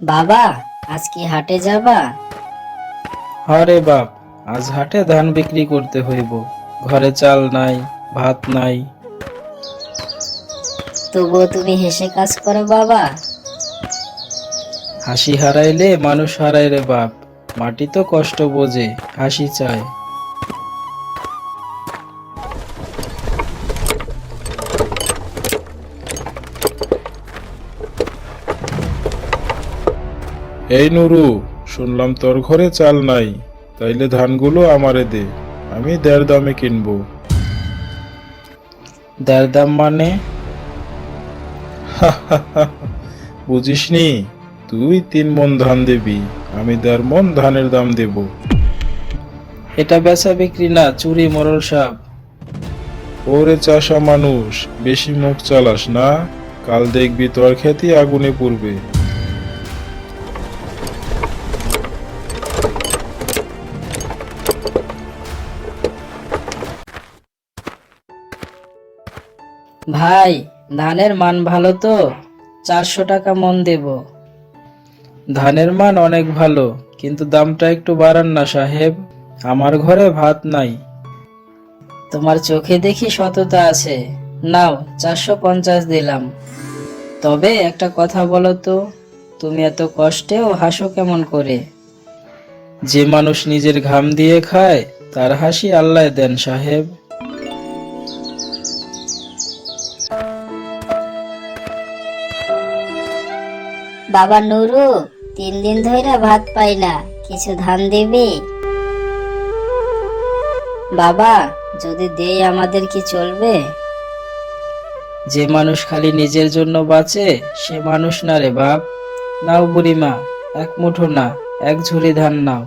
বাবা আজ কি হাটে যাবা? হরে বাপ আজ হাটে ধান বিক্রি করতে হইব। ঘরে চাল নাই ভাত নাই। তবুও তুমি হেসে কাজ করো বাবা। হাসি হারাইলে মানুষ হারায় রে বাপ। মাটি তো কষ্ট বোঝে হাসি চায়। এই নুরু শুনলাম তোর ঘরে চাল নাই তাইলে ধানগুলো আমারে দে আমি দেড় দামে কিনবো। দেড় দাম মানে বুঝিসনি তুই তিন মন ধান দিবি আমি দেড় মন ধানের দাম দেব। এটা বেচা বিক্রি না চুরি মরল সাপ। ওরে চাষা মানুষ বেশি মুখ চালাস না কাল দেখবি তোর খেতে আগুনে পড়বে। ভাই ধানের মান ভালো তো? চারশো টাকা মন দেব। ধানের মান অনেক ভালো কিন্তু দামটা একটু বাড়ান না সাহেব। আমার ঘরে ভাত নাই। তোমার চোখে দেখি সততা আছে। নাও চারশো পঞ্চাশ দিলাম। তবে একটা কথা বলো তো তুমি এত কষ্টেও হাসো কেমন করে? যে মানুষ নিজের ঘাম দিয়ে খায় তার হাসি আল্লাহ দেন সাহেব। বাবা নুরু, তিন দিন ধরে ভাত পাই না কিছু ধান দিবি? বাবা, যদি দেই আমাদের কি চলবে? যে মানুষ খালি নিজের জন্য বাঁচে, সে মানুষ না রে বাপ। নাও বুড়িমা, এক মুঠো না, এক ঝুড়ি ধান নাও।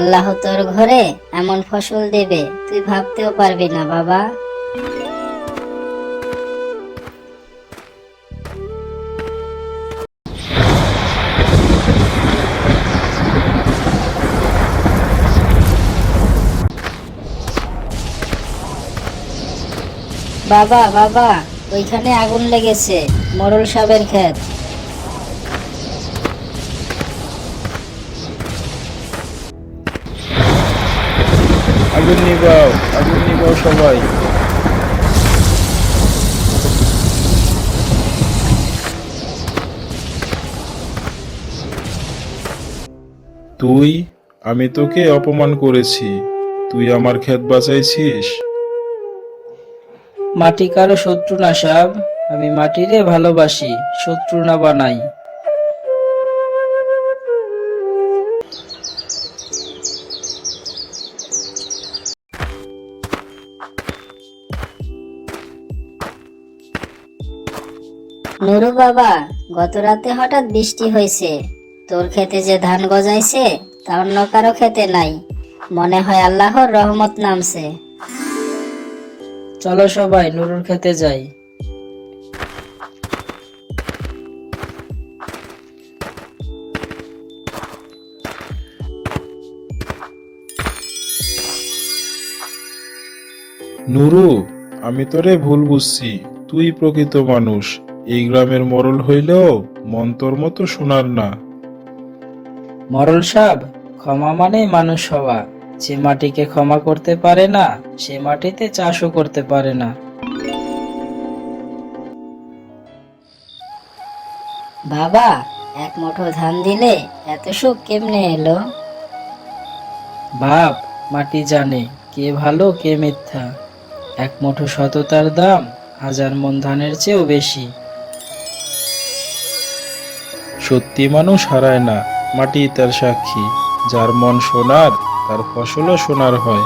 আল্লাহ তোর ঘরে এমন ফসল দেবে। তুই ভাবতেও পারবি না, বাবা। বাবা বাবা, ওইখানে আগুন লেগেছে মরল সাবের ক্ষেত। আগুন নিবাও আগুন নিবাও সবাই। তুই, আমি তোকে অপমান করেছি। তুই আমার ক্ষেত বাঁচাইছিস। মাটি কারও শত্রু না সাহেব আমি মাটিরে ভালোবাসি, শত্রু না বানাই। নুরু বাবা গত রাতে হঠাৎ বৃষ্টি হয়েছে। তোর খেতে যে ধান গজাইছে তা অন্য কারও খেতে নাই। মনে হয় আল্লাহর রহমত নামছে। চলো সবাই নুরুর খেতে যাই। নুরু আমি তোরে ভুল বুঝছি। তুই প্রকৃত মানুষ। এই গ্রামের মরল হইলেও মন্তর মতো শোনার না। মরল সাহেব ক্ষমা মানে মানুষ হওয়া। যে মাটিকে ক্ষমা করতে পারে না সে মাটিতে চাষও করতে পারে না। বাবা এক মুঠো ধান দিলে এত সুখ কেমনে এলো? বাপ মাটি জানে কে ভালো কে মিথ্যা। এক মুঠো সততার দাম হাজার মন ধানের চেয়েও বেশি। সত্যি মানুষ হারায় না মাটি তার সাক্ষী। যার মন সোনার তার ফসলও সোনার হয়।